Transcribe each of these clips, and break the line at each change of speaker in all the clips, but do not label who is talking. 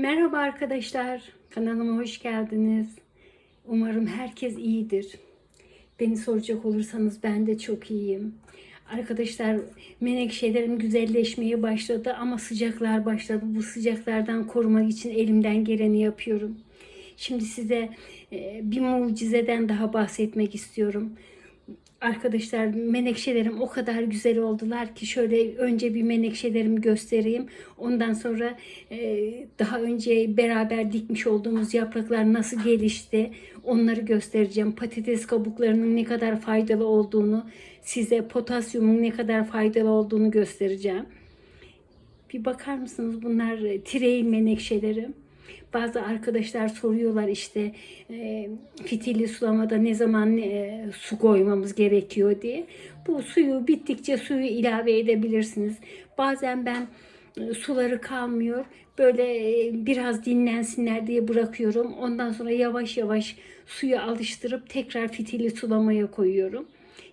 Merhaba arkadaşlar. Kanalıma hoş geldiniz. Umarım herkes iyidir. Beni soracak olursanız ben de çok iyiyim. Arkadaşlar menekşelerim güzelleşmeye başladı ama sıcaklar başladı. Bu sıcaklardan korumak için elimden geleni yapıyorum. Şimdi size e, bir mucizeden daha bahsetmek istiyorum. Arkadaşlar menekşelerim o kadar güzel oldular ki şöyle önce bir menekşelerimi göstereyim. Ondan sonra e, daha önce beraber dikmiş olduğumuz yapraklar nasıl gelişti onları göstereceğim. Patates kabuklarının ne kadar faydalı olduğunu size potasyumun ne kadar faydalı olduğunu göstereceğim. Bir bakar mısınız bunlar e, tireil menekşeleri. Bazı arkadaşlar soruyorlar işte e, fitilli sulamada ne zaman e, su koymamız gerekiyor diye. Bu suyu bittikçe suyu ilave edebilirsiniz. Bazen ben e, suları kalmıyor. Böyle e, biraz dinlensinler diye bırakıyorum. Ondan sonra yavaş yavaş suyu alıştırıp tekrar fitilli sulamaya koyuyorum.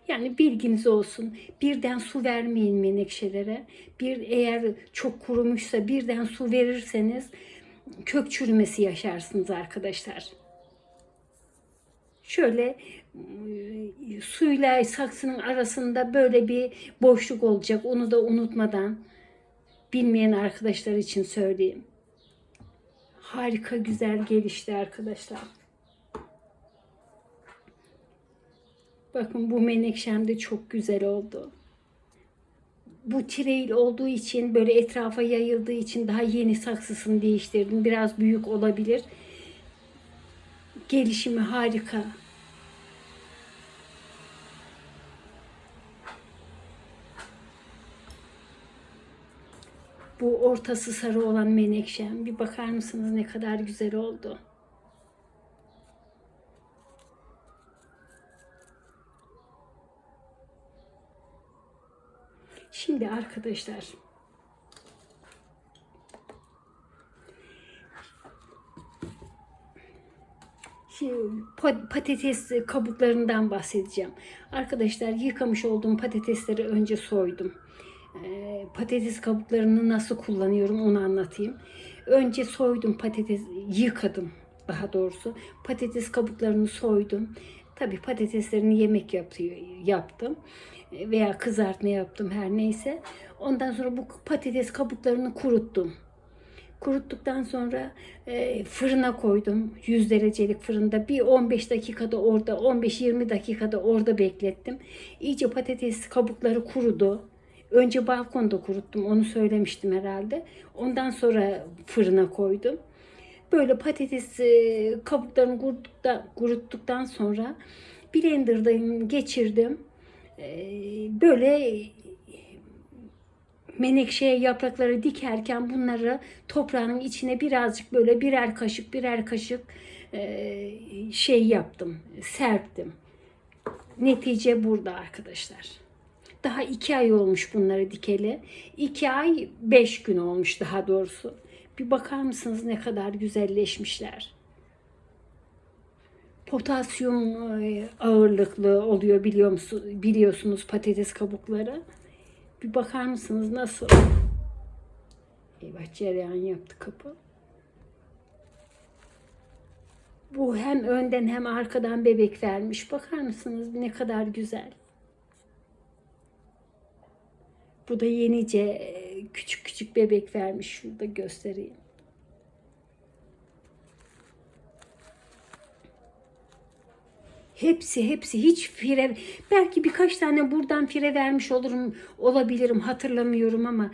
Yani bilginiz olsun. Birden su vermeyin menekşelere. Bir eğer çok kurumuşsa birden su verirseniz kök çürümesi yaşarsınız arkadaşlar. Şöyle e, suyla saksının arasında böyle bir boşluk olacak. Onu da unutmadan bilmeyen arkadaşlar için söyleyeyim. Harika güzel gelişti arkadaşlar. Bakın bu menekşem de çok güzel oldu. Bu tireil olduğu için böyle etrafa yayıldığı için daha yeni saksısını değiştirdim. Biraz büyük olabilir. Gelişimi harika. Bu ortası sarı olan menekşem. Bir bakar mısınız ne kadar güzel oldu. Şimdi arkadaşlar patates kabuklarından bahsedeceğim. Arkadaşlar yıkamış olduğum patatesleri önce soydum. Ee, patates kabuklarını nasıl kullanıyorum onu anlatayım. Önce soydum patates, yıkadım daha doğrusu. Patates kabuklarını soydum. Tabii patateslerini yemek yapıyor, yaptım veya kızartma yaptım her neyse. Ondan sonra bu patates kabuklarını kuruttum. Kuruttuktan sonra e, fırına koydum. 100 derecelik fırında. Bir 15 dakikada orada, 15-20 dakikada orada beklettim. İyice patates kabukları kurudu. Önce balkonda kuruttum. Onu söylemiştim herhalde. Ondan sonra fırına koydum. Böyle patates e, kabuklarını kuruttuktan, kuruttuktan sonra blenderdan geçirdim. E, böyle menekşeye yaprakları dikerken bunları toprağın içine birazcık böyle birer kaşık birer kaşık e, şey yaptım, serptim. Netice burada arkadaşlar. Daha iki ay olmuş bunları dikeli. İki ay beş gün olmuş daha doğrusu. Bir bakar mısınız ne kadar güzelleşmişler. Potasyum e, ağırlıklı oluyor biliyor musunuz, biliyorsunuz patates kabukları. Bir bakar mısınız nasıl? Eyvah cereyan yaptı kapı. Bu hem önden hem arkadan bebek vermiş. Bakar mısınız ne kadar güzel. Bu da yenice küçük bebek vermiş. Şurada göstereyim. Hepsi hepsi hiç fire belki birkaç tane buradan fire vermiş olurum olabilirim hatırlamıyorum ama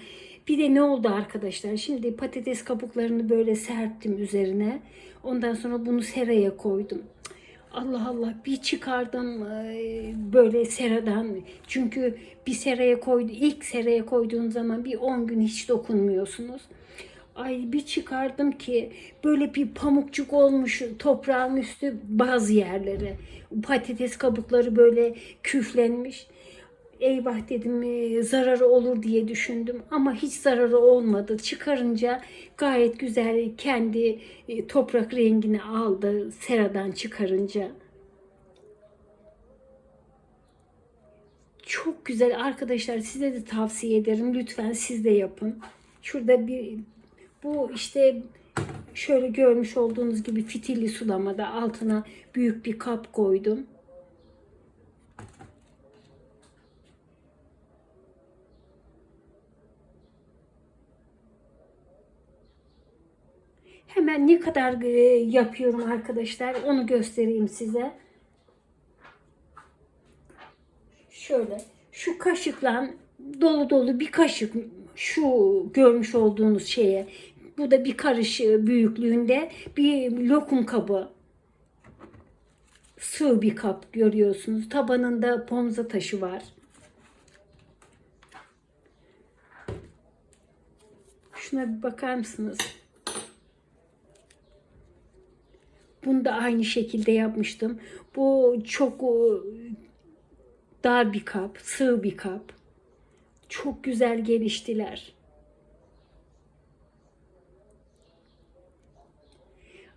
bir de ne oldu arkadaşlar? Şimdi patates kabuklarını böyle serptim üzerine. Ondan sonra bunu seraya koydum. Allah Allah bir çıkardım böyle seradan. Çünkü bir seraya koydu ilk seraya koyduğun zaman bir 10 gün hiç dokunmuyorsunuz. Ay bir çıkardım ki böyle bir pamukçuk olmuş toprağın üstü bazı yerleri. Patates kabukları böyle küflenmiş. Eyvah dedim e, zararı olur diye düşündüm ama hiç zararı olmadı. Çıkarınca gayet güzel kendi e, toprak rengini aldı seradan çıkarınca. Çok güzel arkadaşlar size de tavsiye ederim. Lütfen siz de yapın. Şurada bir bu işte şöyle görmüş olduğunuz gibi fitilli sulamada altına büyük bir kap koydum. Hemen ne kadar e, yapıyorum arkadaşlar onu göstereyim size. Şöyle şu kaşıkla dolu dolu bir kaşık şu görmüş olduğunuz şeye bu da bir karış büyüklüğünde bir lokum kabı sığ bir kap görüyorsunuz. Tabanında pomza taşı var. Şuna bir bakar mısınız? Bunu da aynı şekilde yapmıştım. Bu çok o, dar bir kap, sığ bir kap. Çok güzel geliştiler.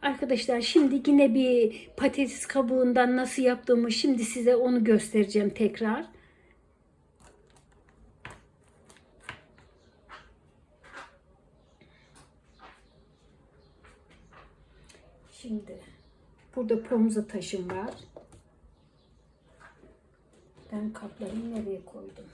Arkadaşlar şimdi yine bir patates kabuğundan nasıl yaptığımı şimdi size onu göstereceğim tekrar. Şimdi burada pomza taşım var. Ben kaplarımı nereye koydum?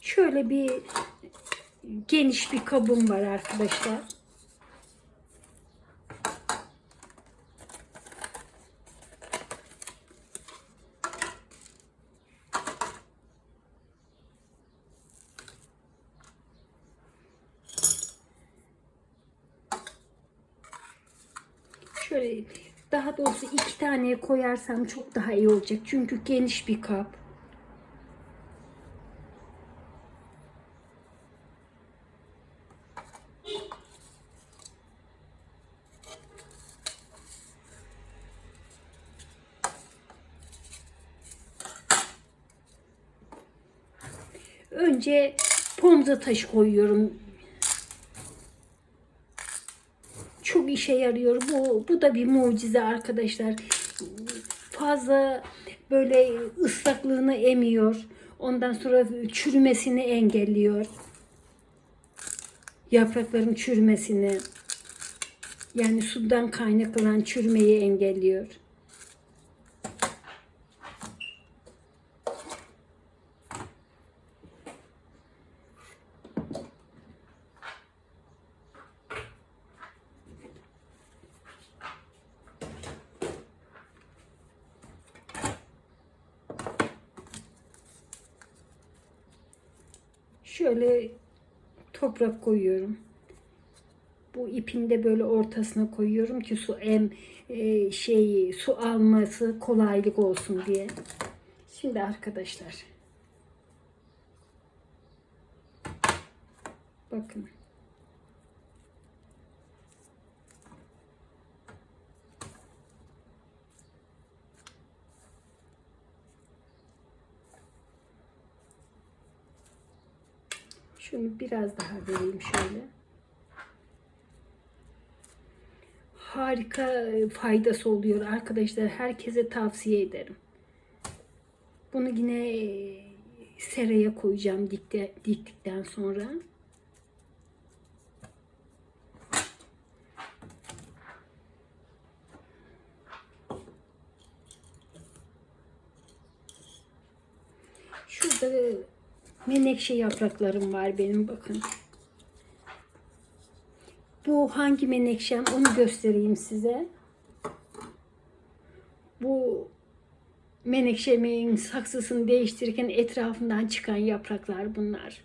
Şöyle bir geniş bir kabım var arkadaşlar. Şöyle daha doğrusu iki tane koyarsam çok daha iyi olacak. Çünkü geniş bir kap. Önce pomza taşı koyuyorum. Çok işe yarıyor. Bu, bu da bir mucize arkadaşlar. Fazla böyle ıslaklığını emiyor. Ondan sonra çürümesini engelliyor. Yaprakların çürümesini. Yani sudan kaynaklanan çürümeyi engelliyor. Şöyle toprak koyuyorum. Bu ipin de böyle ortasına koyuyorum ki su em e, şey su alması kolaylık olsun diye. Şimdi arkadaşlar. Bakın. Şunu biraz daha vereyim şöyle. Harika e, faydası oluyor arkadaşlar. Herkese tavsiye ederim. Bunu yine e, seraya koyacağım dikte, diktikten sonra. Şurada menekşe yapraklarım var benim bakın. Bu hangi menekşem onu göstereyim size. Bu menekşemin saksısını değiştirirken etrafından çıkan yapraklar bunlar.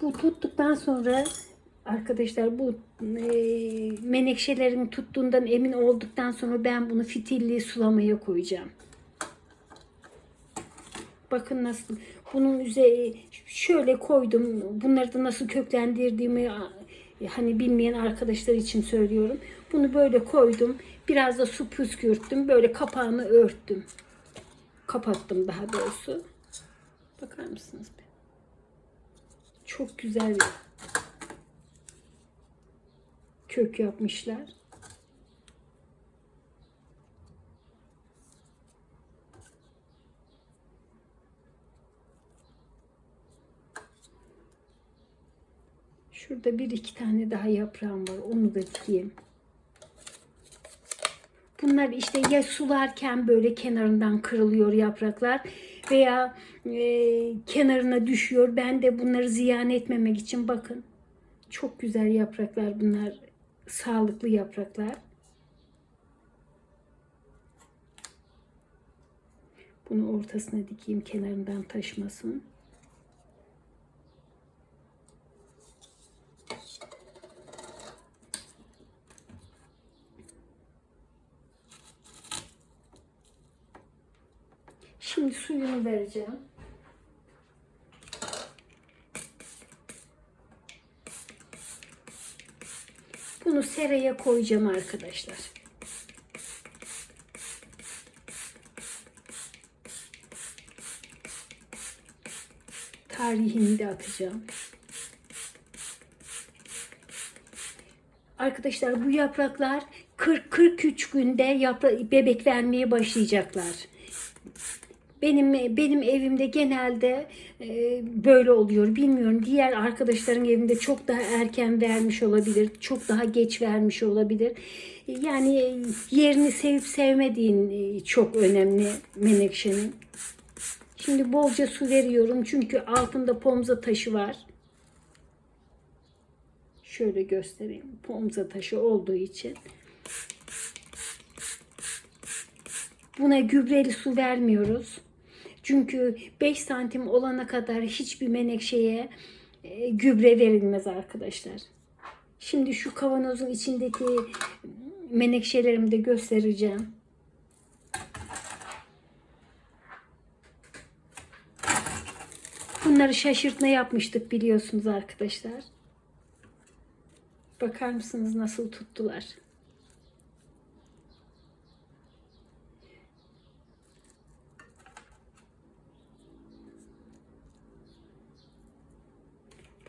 Bu tuttuktan sonra arkadaşlar bu e, menekşelerin tuttuğundan emin olduktan sonra ben bunu fitilli sulamaya koyacağım. Bakın nasıl bunun üzeri şöyle koydum. Bunları da nasıl köklendirdiğimi hani bilmeyen arkadaşlar için söylüyorum. Bunu böyle koydum. Biraz da su püskürttüm. Böyle kapağını örttüm. Kapattım daha doğrusu. Bakar mısınız? Çok güzel bir kök yapmışlar. Şurada bir iki tane daha yaprağım var. Onu da dikeyim. Bunlar işte ya sularken böyle kenarından kırılıyor yapraklar veya e, kenarına düşüyor. Ben de bunları ziyan etmemek için bakın. Çok güzel yapraklar bunlar. Sağlıklı yapraklar. Bunu ortasına dikeyim kenarından taşmasın. Şimdi suyunu vereceğim. Bunu seraya koyacağım arkadaşlar. Tarihini de atacağım. Arkadaşlar bu yapraklar 40-43 günde yapra- bebek vermeye başlayacaklar. Benim benim evimde genelde e, böyle oluyor. Bilmiyorum diğer arkadaşların evinde çok daha erken vermiş olabilir. Çok daha geç vermiş olabilir. Yani e, yerini sevip sevmediğin e, çok önemli menekşenin. Şimdi bolca su veriyorum çünkü altında pomza taşı var. Şöyle göstereyim. Pomza taşı olduğu için. Buna gübreli su vermiyoruz. Çünkü 5 santim olana kadar hiçbir menekşeye e, gübre verilmez arkadaşlar. Şimdi şu kavanozun içindeki menekşelerimi de göstereceğim. Bunları şaşırtma yapmıştık biliyorsunuz arkadaşlar. Bakar mısınız nasıl tuttular?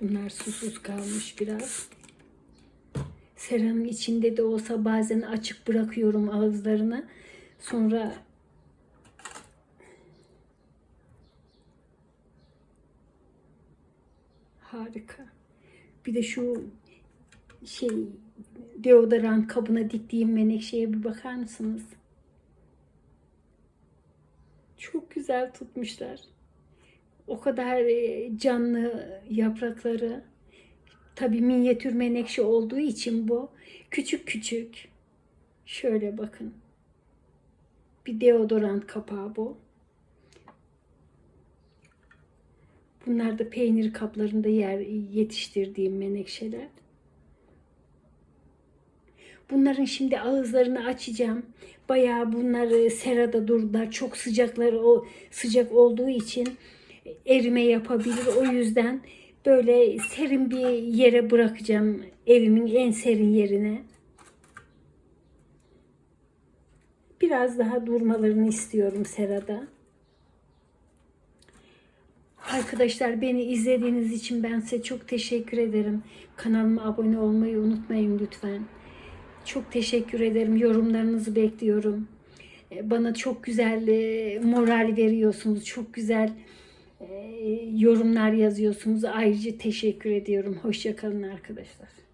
Bunlar susuz kalmış biraz. Seranın içinde de olsa bazen açık bırakıyorum ağızlarını. Sonra harika. Bir de şu şey deodorant kabına diktiğim menekşeye bir bakar mısınız? Çok güzel tutmuşlar. O kadar e, canlı yaprakları. Tabii minyatür menekşe olduğu için bu. Küçük küçük. Şöyle bakın. Bir deodorant kapağı bu. Bunlar da peynir kaplarında yer yetiştirdiğim menekşeler. Bunların şimdi ağızlarını açacağım. Bayağı bunları serada durdular. Çok sıcakları o sıcak olduğu için erime yapabilir. O yüzden böyle serin bir yere bırakacağım. Evimin en serin yerine. Biraz daha durmalarını istiyorum serada. Arkadaşlar beni izlediğiniz için ben size çok teşekkür ederim. Kanalıma abone olmayı unutmayın lütfen. Çok teşekkür ederim. Yorumlarınızı bekliyorum. Bana çok güzel e, moral veriyorsunuz. Çok güzel yorumlar yazıyorsunuz. Ayrıca teşekkür ediyorum. Hoşçakalın arkadaşlar.